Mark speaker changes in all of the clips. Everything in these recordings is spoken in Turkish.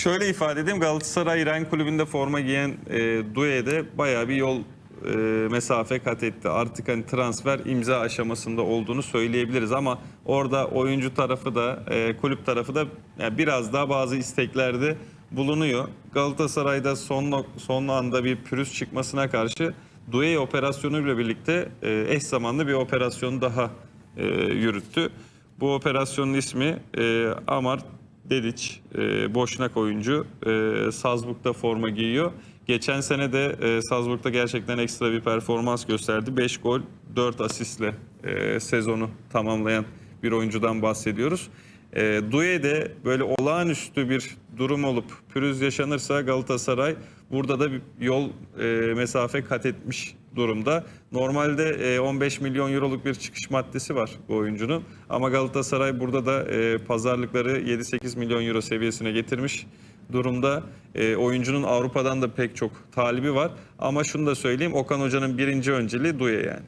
Speaker 1: Şöyle ifade edeyim Galatasaray Ren Kulübü'nde forma giyen e, Due'de bayağı bir yol e, mesafe kat etti. Artık hani transfer imza aşamasında olduğunu söyleyebiliriz ama orada oyuncu tarafı da e, kulüp tarafı da yani biraz daha bazı isteklerde bulunuyor. Galatasaray'da son son anda bir pürüz çıkmasına karşı Due operasyonuyla birlikte e, eş zamanlı bir operasyon daha e, yürüttü. Bu operasyonun ismi e, Amar Dediç, e, Boşnak oyuncu. E, Salzburg'da forma giyiyor. Geçen sene de e, Salzburg'da gerçekten ekstra bir performans gösterdi. 5 gol, 4 asistle e, sezonu tamamlayan bir oyuncudan bahsediyoruz. E, Due'de böyle olağanüstü bir durum olup pürüz yaşanırsa Galatasaray burada da bir yol e, mesafe kat etmiş durumda. Normalde e, 15 milyon euroluk bir çıkış maddesi var bu oyuncunun. Ama Galatasaray burada da e, pazarlıkları 7-8 milyon euro seviyesine getirmiş durumda. E, oyuncunun Avrupa'dan da pek çok talibi var. Ama şunu da söyleyeyim Okan Hoca'nın birinci önceliği Duye yani.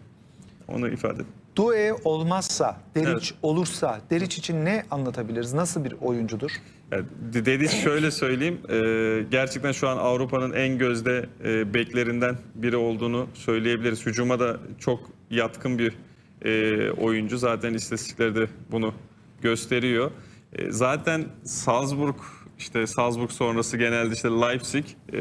Speaker 1: Onu ifade edeyim.
Speaker 2: Due olmazsa, Deriç
Speaker 1: Evet.
Speaker 2: olursa, Deriç için ne anlatabiliriz? Nasıl bir oyuncudur?
Speaker 1: Yani D- Dediç şöyle söyleyeyim. e, gerçekten şu an Avrupa'nın en gözde e, beklerinden biri olduğunu söyleyebiliriz. Hücuma da çok yatkın bir e, oyuncu. Zaten istatistikleri de bunu gösteriyor. E, zaten Salzburg işte Salzburg sonrası genelde işte Leipzig e,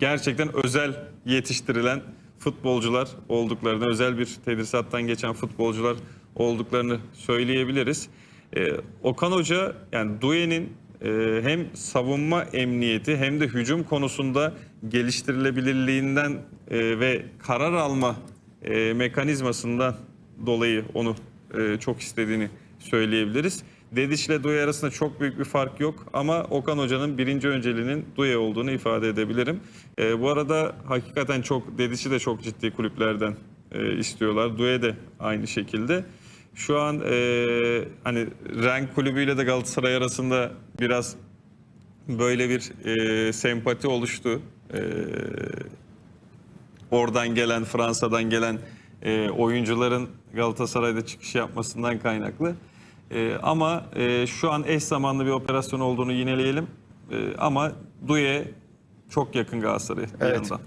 Speaker 1: gerçekten özel yetiştirilen futbolcular olduklarını, özel bir tedrisattan geçen futbolcular olduklarını söyleyebiliriz. E, Okan Hoca yani Due'nin e, hem savunma emniyeti hem de hücum konusunda geliştirilebilirliğinden e, ve karar alma e, mekanizmasından dolayı onu e, çok istediğini söyleyebiliriz. Dediç ile Duye arasında çok büyük bir fark yok ama Okan Hoca'nın birinci önceliğinin Duye olduğunu ifade edebilirim. E, bu arada hakikaten çok Dediç'i de çok ciddi kulüplerden e, istiyorlar. Duye de aynı şekilde. Şu an e, hani Renk kulübüyle de Galatasaray arasında biraz böyle bir e, sempati oluştu. E, oradan gelen, Fransa'dan gelen e, oyuncuların Galatasaray'da çıkış yapmasından kaynaklı. E, ama e, şu an eş zamanlı bir operasyon olduğunu yineleyelim. E, ama Duye çok yakın Galatasaray'a
Speaker 2: Evet.
Speaker 1: yandan.